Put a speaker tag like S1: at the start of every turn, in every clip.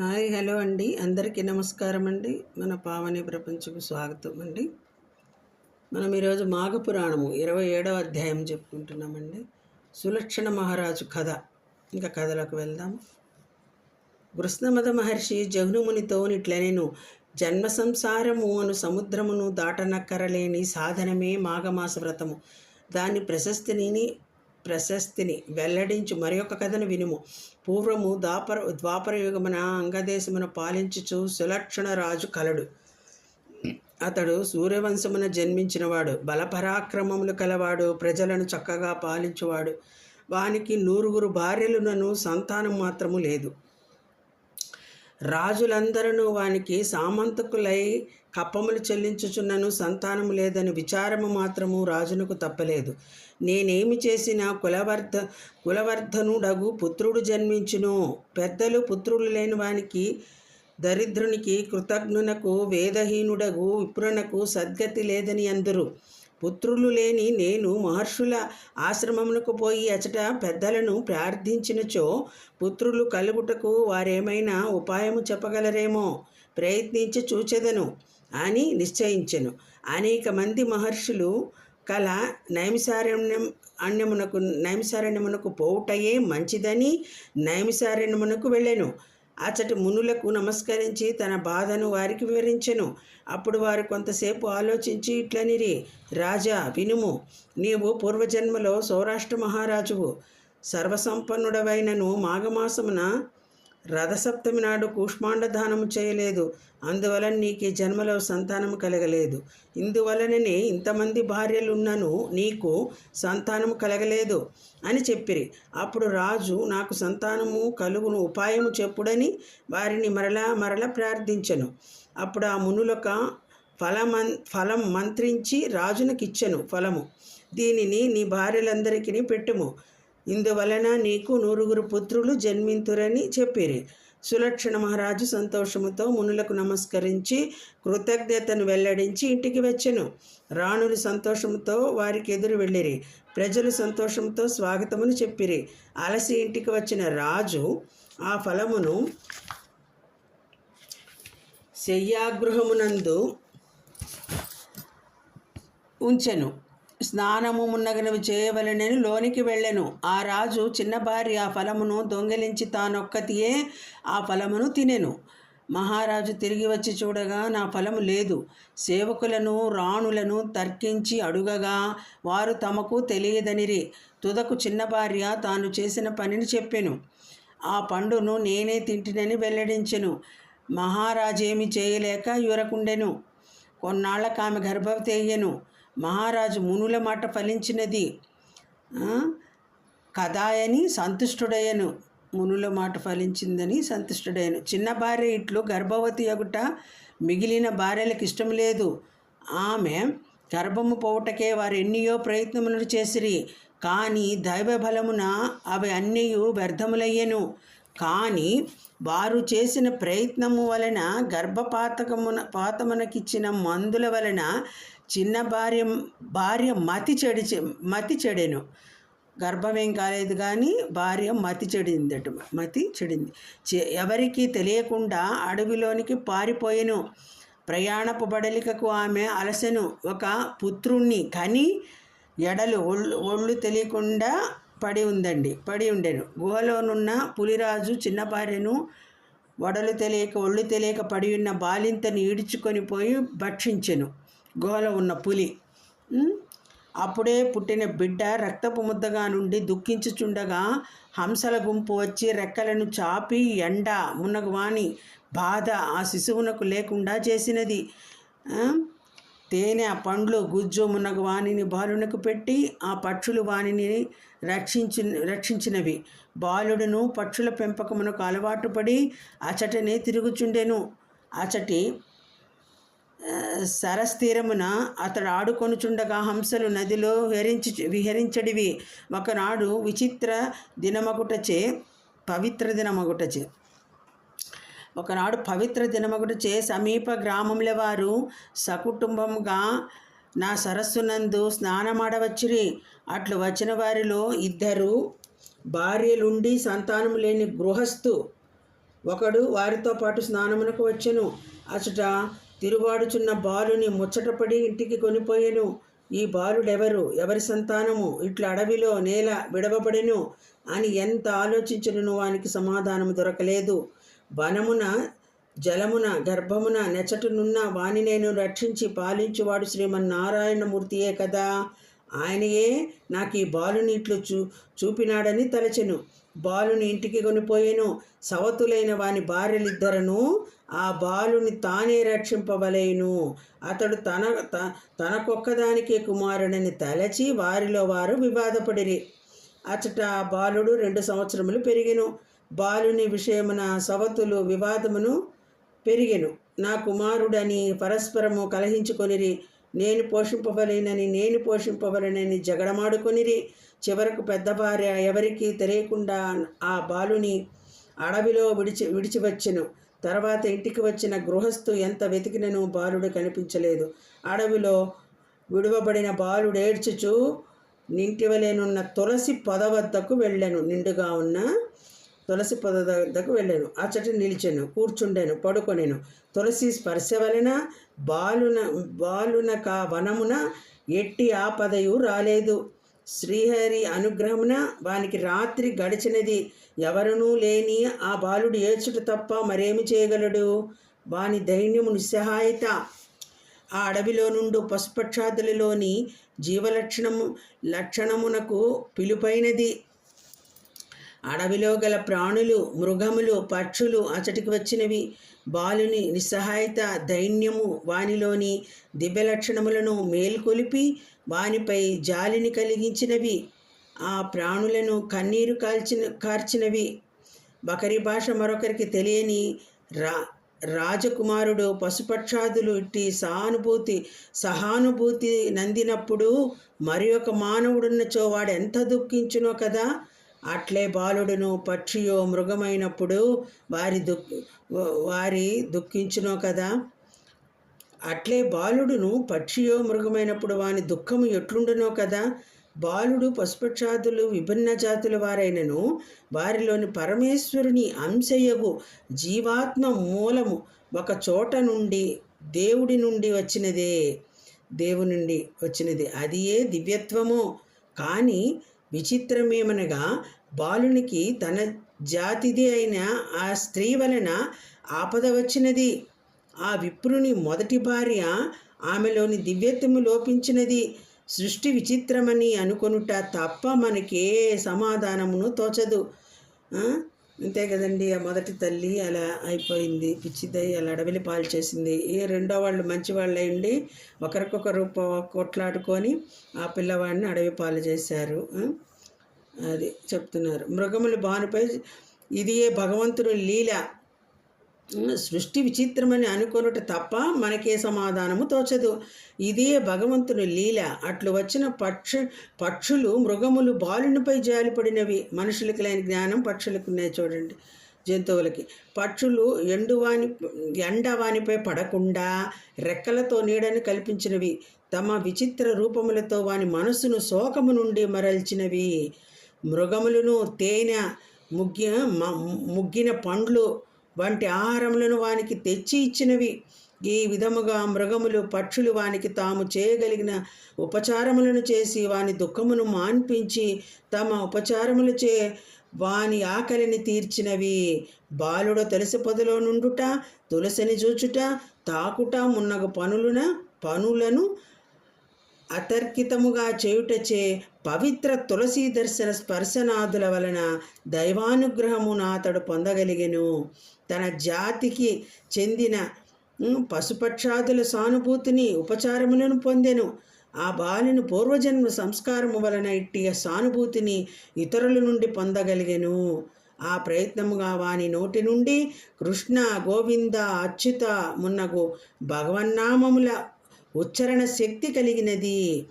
S1: Hi hello అండి. అందరికీ నమస్కారం అండి. మన పావని ప్రపంచకు స్వాగతం అండి. మనం ఈరోజు మాఘపురాణము ఇరవై ఏడవ అధ్యాయం చెప్పుకుంటున్నామండి. సులక్షణ మహారాజు కథ. ఇంకా కథలోకి వెళ్దాం కృష్ణమద మహర్షి జహ్నుమునితో నేను జన్మ సంసారము అను సముద్రమును దాటనక్కరలేని సాధనమే మాఘమాస వ్రతము దాని ప్రశస్తిని ప్రశస్తిని వెల్లడించు. మరి ఒక కథను వినుము. పూర్వము ద్వాపర ద్వాపరయుగమున అంగదేశమున పాలించుచు సులక్షణ రాజు కలడు. అతడు సూర్యవంశమున జన్మించినవాడు. బలపరాక్రమములు కలవాడు. ప్రజలను చక్కగా పాలించువాడు. వానికి నూరుగురు భార్యలునను సంతానం మాత్రము లేదు. రాజులందరూ వానికి సామంతకులై కప్పములు చెల్లించుచున్నను సంతానము లేదని విచారము మాత్రము రాజునకు తప్పలేదు. నేనేమి చేసిన కులవర్ధ కులవర్ధనుడగు పుత్రుడు జన్మించును. పెద్దలు పుత్రులు లేని వానికి దరిద్రునికి కృతజ్ఞునకు వేదహీనుడగు విప్రునకు సద్గతి లేదని అందరు. పుత్రులు లేని నేను మహర్షుల ఆశ్రమమునకు పోయి అచట పెద్దలను ప్రార్థించినచో పుత్రులు కలుగుటకు వారేమైనా ఉపాయము చెప్పగలరేమో? ప్రయత్నించి చూచెదను. అని నిశ్చయించెను. అనేక మంది మహర్షులు కల నైమిసారణ్యం అణ్యమునకు నైమిసారణ్యమునకు పోవుటయే మంచిదని నైమిసారణ్యమునకు వెళ్ళెను. అచ్చటి మునులకు నమస్కరించి తన బాధను వారికి వివరించెను. అప్పుడు వారు కొంతసేపు ఆలోచించి ఇట్లనిరి రాజా వినుము. నీవు పూర్వజన్మలో సౌరాష్ట్ర మహారాజువు. సర్వసంపన్నుడవైనను మాఘమాసమున రథసప్తమి నాడు కూష్మాండ దానము చేయలేదు. అందువలన నీకు ఈ జన్మలో సంతానము కలగలేదు. ఇందువలననే ఇంతమంది భార్యలున్నను నీకు సంతానము కలగలేదు అని చెప్పిరి. అప్పుడు రాజు నాకు సంతానము కలుగును ఉపాయము చెప్పుడని వారిని మరలా మరల ప్రార్థించను. అప్పుడు ఆ మునులక ఫలమన్ ఫలం మంత్రించి రాజునకిచ్చెను ఫలము. దీనిని నీ భార్యలందరికీ పెట్టుము. ఇందువలన నీకు నూరుగురు పుత్రులు జన్మింతురని చెప్పిరి. సులక్షణ మహారాజు సంతోషముతో మునులకు నమస్కరించి కృతజ్ఞతను వెల్లడించి ఇంటికి వచ్చెను. రాణులు సంతోషముతో వారికి ఎదురు వెళ్ళిరి. ప్రజలు సంతోషంతో స్వాగతమును చెప్పిరి. అలసి ఇంటికి వచ్చిన రాజు ఆ ఫలమును శయ్యాగృహమునందు ఉంచెను. స్నానము మున్నగనవి చేయవలనని లోనికి వెళ్ళెను. ఆ రాజు చిన్న భార్య ఆ ఫలమును దొంగిలించి తానొక్కతియే ఆ ఫలమును తినెను. మహారాజు తిరిగి వచ్చి చూడగా నా ఫలము లేదు. సేవకులను రాణులను తర్కించి అడుగగా వారు తమకు తెలియదనిరి. తుదకు చిన్న భార్య తాను చేసిన పనిని చెప్పెను. ఆ పండును నేనే తింటినని వెల్లడించెను. మహారాజేమి చేయలేక యురకుండెను. కొన్నాళ్ళకు ఆమె గర్భవతి అయ్యెను. మహారాజు మునుల మాట ఫలించినది. కదాయని సంతుష్టుడయ్యను. మునుల మాట ఫలించిందని సంతుష్టుడయ్యను. చిన్న భార్య ఇట్లు గర్భవతి ఎగుట మిగిలిన భార్యలకు ఇష్టం లేదు. ఆమె గర్భము పోవుటకే వారు ఎన్నియో ప్రయత్నములు చేసిరి. కానీ దైవ బలమున అవి అన్నీ వ్యర్థములయ్యను. కానీ వారు చేసిన ప్రయత్నము వలన గర్భపాతకమున పాతమునకిచ్చిన మందుల వలన చిన్న భార్య భార్య మతి చెడి మతి చెడెను. గర్భమేం కాలేదు కానీ భార్య మతి చెడిందట మతి చెడింది. ఎవరికి తెలియకుండా అడవిలోనికి పారిపోయెను. ప్రయాణపు బడలికకు ఆమె అలసెను. ఒక పుత్రుణ్ణి కని ఎడలు ఒళ్ళు ఒళ్ళు తెలియకుండా పడి ఉందండి పడి ఉండెను. గుహలోనున్న పులిరాజు చిన్న భార్యను వడలు తెలియక ఒళ్ళు తెలియక పడి ఉన్న బాలింతని ఈడ్చుకొని పోయి భక్షించెను. గుహలో ఉన్న పులి. అప్పుడే పుట్టిన బిడ్డ రక్తపు ముద్దగా నుండి దుఃఖించుచుండగా హంసల గుంపు వచ్చి రెక్కలను చాపి ఎండ మునగవాణి బాధ ఆ శిశువునకు లేకుండా చేసినది. తేనె పండ్లు గుజ్జు మునగ వాణిని బాలునకు పెట్టి ఆ పక్షులు వాణిని రక్షించి రక్షించినవి. బాలుడును పక్షుల పెంపకమునకు అలవాటు పడి అచటనే తిరుగుచుండెను. అచటి సరస్తీరమున అతడు ఆడుకొనుచుండగా హంసలు నదిలో విహరించి విహరించడివి. ఒకనాడు విచిత్ర దినమగుటచే పవిత్ర దినమగుటచే. ఒకనాడు పవిత్ర దినమగుటచే సమీప గ్రామంలో వారు సకుటుంబంగా నా సరస్సునందు స్నానమాడవచ్చిరి. అట్లు వచ్చిన వారిలో ఇద్దరు భార్యలుండి సంతానం లేని గృహస్థు. ఒకడు వారితో పాటు స్నానమునకు వచ్చెను. అచట తిరువాడుచున్న బాలుని ముచ్చటపడి ఇంటికి కొనిపోయెను. ఈ బాలుడెవరు? ఎవరి సంతానము? ఇట్లా అడవిలో నేల విడవబడెను అని ఎంత ఆలోచించను వానికి సమాధానం దొరకలేదు. వనమున జలమున గర్భమున నెచ్చటనున్న వాని నేను రక్షించి పాలించువాడు శ్రీమన్నారాయణమూర్తియే కదా. ఆయనయే నాకు ఈ బాలుని ఇట్లు చూ చూపినాడని తలచెను. బాలుని ఇంటికి కొనిపోయెను. సవతులైన వాని భార్యలిద్దరను ఆ బాలుని తానే రక్షింపవలేను. అతడు తన తనకొక్కదానికే కుమారుడని తలచి వారిలో వారు వివాదపడిరి. అచట ఆ బాలుడు రెండు సంవత్సరములు పెరిగెను. బాలుని విషయమున సవతులు వివాదమును పెరిగెను. నా కుమారుడని పరస్పరము కలహించుకొనిరి. నేను పోషింపవలేనని నేను పోషింపవలనని జగడమాడుకొనిరి. చివరకు పెద్ద భార్య ఎవరికీ తెలియకుండా ఆ బాలుని అడవిలో విడిచి విడిచివచ్చెను. తర్వాత ఇంటికి వచ్చిన గృహస్థు ఎంత వెతికినను బాలుడు కనిపించలేదు. అడవిలో విడువబడిన బాలుడు ఏడ్చుచు నింటివలేనున్న తులసి పొద వద్దకు వెళ్ళాను. నిండుగా ఉన్న తులసి పొద వద్దకు వెళ్ళాను. అచ్చటి నిలిచాను కూర్చుండాను పడుకొనేను. తులసి స్పర్శ వలన బాలున బాలున కా వనమున ఎట్టి ఆపదయు రాలేదు. శ్రీహరి అనుగ్రహమున వానికి రాత్రి గడిచినది ఎవరునూ లేని ఆ బాలుడు ఏడ్చుట తప్ప మరేమి చేయగలడు? వాని దైన్యము నిస్సహాయత ఆ అడవిలో నుండు పశుపక్షాదులలోని జీవలక్షణము లక్షణమునకు పిలుపైనది. అడవిలో గల ప్రాణులు మృగములు పక్షులు అచటికి వచ్చినవి. బాలుని నిస్సహాయత దైన్యము వానిలోని దివ్య లక్షణములను మేల్కొలిపి వానిపై జాలిని కలిగించినవి. ఆ ప్రాణులను కన్నీరు కాల్చిన కార్చినవి. ఒకరి భాష మరొకరికి తెలియని రా రాజకుమారుడు పశుపక్షాదులు ఇట్టి సహానుభూతి సహానుభూతి నందినప్పుడు మరి ఒక మానవుడున్నచో వాడు ఎంత దుఃఖించునో కదా? అట్లే బాలుడును పక్షియో మృగమైనప్పుడు వారి దుఃఖ వారి దుఃఖించునో కదా? అట్లే బాలుడును పక్షియో మృగమైనప్పుడు వాని దుఃఖము ఎట్లుండునో కదా? బాలుడు పశుపక్షాదులు విభిన్న జాతుల వారైనను వారిలోని పరమేశ్వరుని అంశయగు జీవాత్మ మూలము ఒక చోట నుండి దేవుడి నుండి వచ్చినదే దేవుని నుండి వచ్చినది. అది ఏ దివ్యత్వము. కానీ విచిత్రమేమనగా బాలునికి తన జాతిది అయిన ఆ స్త్రీ వలన ఆపద వచ్చినది. ఆ విప్రుని మొదటి భార్య ఆమెలోని దివ్యత్వము లోపించినది. సృష్టి విచిత్రమని అనుకొనుట తప్ప మనకే సమాధానమును తోచదు. అంతే కదండి ఆ మొదటి తల్లి అలా అయిపోయింది. పిచ్చిదై అలా అడవిలి పాలు చేసింది. ఏ రెండో వాళ్ళు మంచి వాళ్ళు అయ్యండి ఒకరికొకరు కొట్లాడుకొని ఆ పిల్లవాడిని అడవి పాలు చేశారు. అది చెప్తున్నారు. మృగములు బానుపై ఇది ఏ భగవంతుడు లీల. సృష్టి విచిత్రమని అనుకొనుట తప్ప మనకే సమాధానము తోచదు. ఇదే భగవంతుని లీల. అట్లు వచ్చిన పక్ష పక్షులు మృగములు బాలునిపై జాలిపడినవి. మనుషులకు లేని జ్ఞానం పక్షులకు ఉన్నాయి చూడండి. జంతువులకి. పక్షులు ఎండువాని ఎండవానిపై పడకుండా రెక్కలతో నీడని కల్పించినవి. తమ విచిత్ర రూపములతో వాని మనసును శోకము నుండి మరల్చినవి. మృగములను తేనె ముగ్గి ముగ్గిన పండ్లు వంటి ఆహారములను వానికి తెచ్చి ఇచ్చినవి. ఈ విధముగా మృగములు పక్షులు వానికి తాము చేయగలిగిన ఉపచారములను చేసి వాని దుఃఖమును మాన్పించి తమ ఉపచారములు చే వాని ఆకలిని తీర్చినవి. బాలుడు తులసి పొదలో నుండుట తులసిని చూచుట తాకుట మున్నగు పనులున పనులను అతర్కితముగా చేయుటచే పవిత్ర తులసీ దర్శన స్పర్శనాదుల వలన దైవానుగ్రహమును అతడు పొందగలిగెను. తన జాతికి చెందిన పశుపక్షాదుల సానుభూతిని ఉపచారములను పొందెను. ఆ బాలుని పూర్వజన్మ సంస్కారము వలన ఇట్టి సానుభూతిని ఇతరుల నుండి పొందగలిగెను. ఆ ప్రయత్నముగా వాని నోటి నుండి కృష్ణ గోవింద అచ్యుత మున్నగు భగవన్నామముల ఉచ్చరణ శక్తి కలిగినది.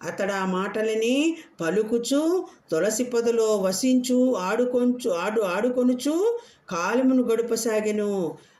S1: అతడు ఆ మాటలని పలుకుచు తులసి పొదలో వసించు ఆడుకొంచు ఆడు ఆడుకొనుచు కాలమును గడుపసాగెను.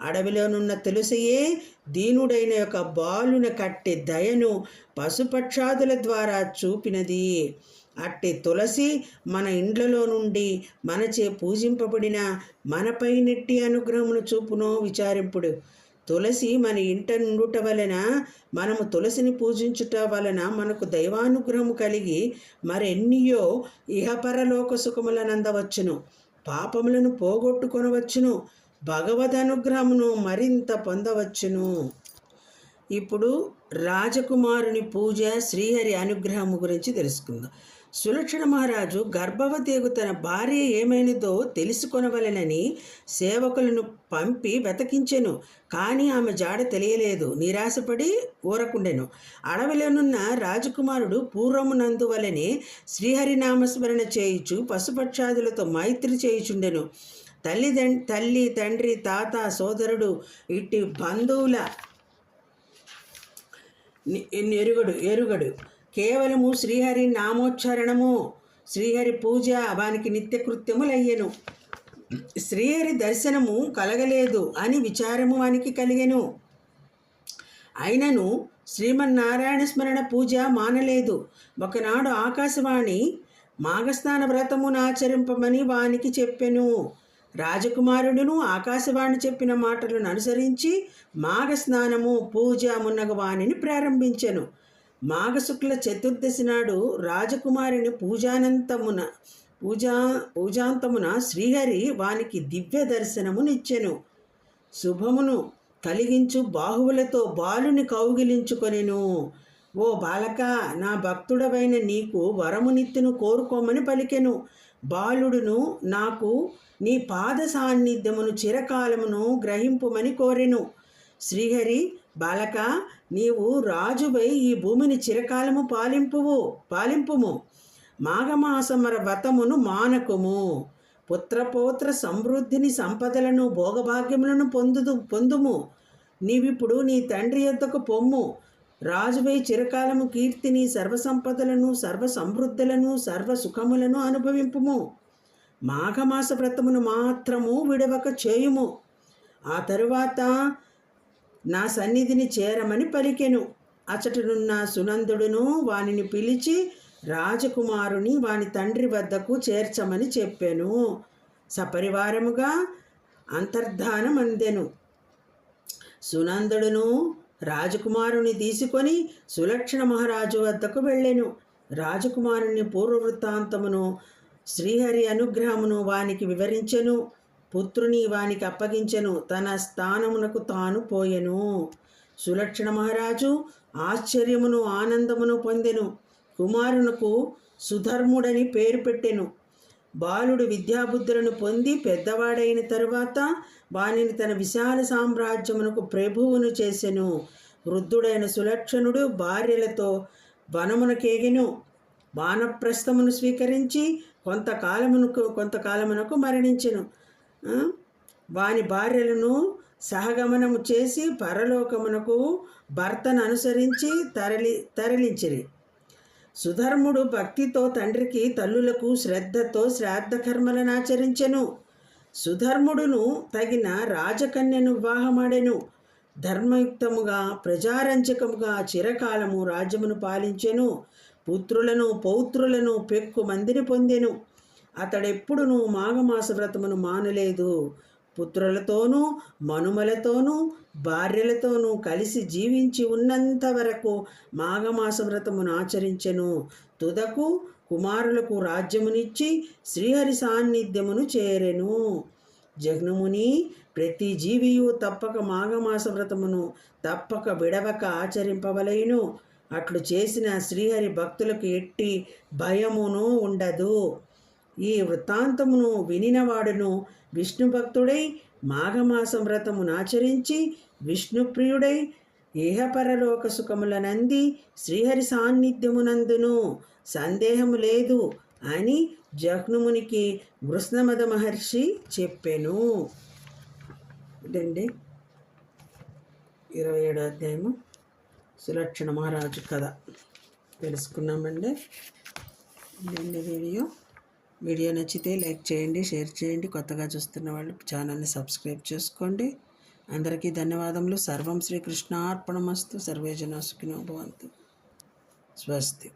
S1: అడవిలోనున్న తులసియే దీనుడైన యొక్క బాలున కట్టె దయను పశుపక్షాదుల ద్వారా చూపినది. అట్టి తులసి మన ఇండ్లలో నుండి మనచే పూజింపబడిన మనపై నెట్టి అనుగ్రహమును చూపునో విచారింపుడు. తులసి మన ఇంట నుండుట వలన మనము తులసిని పూజించుట వలన మనకు దైవానుగ్రహము కలిగి మరెన్నియో ఇహపరలోక సుఖములనందవచ్చును. పాపములను పోగొట్టుకొనవచ్చును. భగవద్ అనుగ్రహమును మరింత పొందవచ్చును. ఇప్పుడు రాజకుమారుని పూజ శ్రీహరి అనుగ్రహము గురించి తెలుసుకుందాం. సులక్షణ మహారాజు గర్భవతియకు తన భార్య ఏమైనదో తెలుసుకొనవలెనని సేవకులను పంపి వెతకించెను కానీ ఆమె జాడ తెలియలేదు. నిరాశపడి ఊరకుండెను. అడవిలోనున్న రాజకుమారుడు పూర్వమునందువలనే శ్రీహరినామస్మరణ చేయుచు పశుపక్షాదులతో మైత్రి చేయుచుండెను. తల్లి తల్లి తండ్రి తాత సోదరుడు ఇట్టి బంధువుల ఎరుగడు ఎరుగడు. కేవలము శ్రీహరి నామోచ్చారణము శ్రీహరి పూజ వానికి నిత్యకృత్యములయ్యెను శ్రీహరి దర్శనము కలగలేదు అని విచారము వానికి కలిగెను. అయినను శ్రీమన్నారాయణ స్మరణ పూజ మానలేదు. ఒకనాడు ఆకాశవాణి మాఘస్నాన వ్రతమును ఆచరింపమని వానికి చెప్పెను. రాజకుమారుడును ఆకాశవాణి చెప్పిన మాటలను అనుసరించి మాఘస్నానము పూజ మున్నగ వాణిని ప్రారంభించెను. మాఘశుక్ల చతుర్దశి నాడు రాజకుమారిని పూజానంతమున పూజా పూజాంతమున శ్రీహరి వానికి దివ్య దర్శనమునిచ్చెను శుభమును కలిగించు బాహువులతో బాలుని కౌగిలించుకొనిను. ఓ బాలక నా భక్తుడవైన నీకు వరమునిత్తును కోరుకోమని పలికెను. బాలుడును నాకు నీ పాద సాన్నిధ్యమును చిరకాలమును గ్రహింపుమని కోరెను. శ్రీహరి బాలక నీవు రాజువై ఈ భూమిని చిరకాలము పాలింపువు పాలింపుము. మాఘమాసమర వ్రతమును మానకుము. పుత్రపౌత్ర సమృద్ధిని సంపదలను భోగభాగ్యములను పొందుదు పొందుము. నీవిప్పుడు నీ తండ్రి యొద్దకు పొమ్ము. రాజువై చిరకాలము కీర్తిని సర్వసంపదలను సర్వసమృద్ధులను సర్వ సుఖములను అనుభవింపుము. మాఘమాస వ్రతమును మాత్రము విడవక చేయుము. ఆ తరువాత నా సన్నిధిని చేరమని పలికెను. అచటనున్న సునందుడును వానిని పిలిచి రాజకుమారుని వాని తండ్రి వద్దకు చేర్చమని చెప్పాను. సపరివారముగా అంతర్ధానం అందెను సునందుడును రాజకుమారుని తీసుకొని సులక్షణ మహారాజు వద్దకు వెళ్ళెను. రాజకుమారుని పూర్వవృత్తాంతమును శ్రీహరి అనుగ్రహమును వానికి వివరించెను. పుత్రుని వానికి అప్పగించెను. తన స్థానమునకు తాను పోయెను. సులక్షణ మహారాజు ఆశ్చర్యమును ఆనందమును పొందెను. కుమారునకు సుధర్ముడని పేరు పెట్టెను. బాలుడు విద్యాబుద్ధులను పొంది పెద్దవాడైన తరువాత వానిని తన విశాల సామ్రాజ్యమునకు ప్రభువును చేసెను. వృద్ధుడైన సులక్షణుడు భార్యలతో వనమునకేగెను. వానప్రస్థమును స్వీకరించి కొంతకాలమునకు కొంతకాలమునకు మరణించెను. వాని భార్యలను సహగమనము చేసి పరలోకమునకు భర్తను అనుసరించి తరలి తరలించిరి సుధర్ముడు భక్తితో తండ్రికి తల్లులకు శ్రద్ధతో శ్రాద్ధకర్మలను ఆచరించెను. సుధర్ముడును తగిన రాజకన్యను వివాహమాడెను. ధర్మయుక్తముగా ప్రజారంజకముగా చిరకాలము రాజ్యమును పాలించెను. పుత్రులను పౌత్రులను పెక్కు మందిని పొందెను. అతడెప్పుడునూ మాఘమాస వ్రతమును మానలేదు. పుత్రులతోనూ మనుమలతోనూ భార్యలతోనూ కలిసి జీవించి ఉన్నంత వరకు మాఘమాస వ్రతమును ఆచరించెను. తుదకు కుమారులకు రాజ్యమునిచ్చి శ్రీహరి సాన్నిధ్యమును చేరెను. జగ్నముని ప్రతి జీవియు తప్పక మాఘమాస వ్రతమును తప్పక విడవక ఆచరింపవలయును అట్లు చేసిన శ్రీహరి భక్తులకు ఎట్టి భయమును ఉండదు. ఈ వృత్తాంతమును వినినవాడును. విష్ణు భక్తుడై మాఘమాసం వ్రతమునాచరించి విష్ణుప్రియుడై ఏహపరలోక సుఖములనంది శ్రీహరి సాన్నిధ్యమునందును. సందేహము లేదు అని జహ్నుమునికి వృష్ణమద మహర్షి చెప్పెను. ఇదండి. ఇరవై ఏడో అధ్యాయము. సులక్షణ మహారాజు కథ. తెలుసుకున్నామండి. ఇదండి వీడియో. వీడియో నచ్చితే లైక్ చేయండి షేర్ చేయండి. కొత్తగా చూస్తున్న వాళ్ళు ఛానల్ని సబ్స్క్రైబ్ చేసుకోండి. అందరికీ ధన్యవాదములు. సర్వం శ్రీకృష్ణ అర్పణమస్తు సర్వేజన సుఖినో భవంతు. స్వస్తి.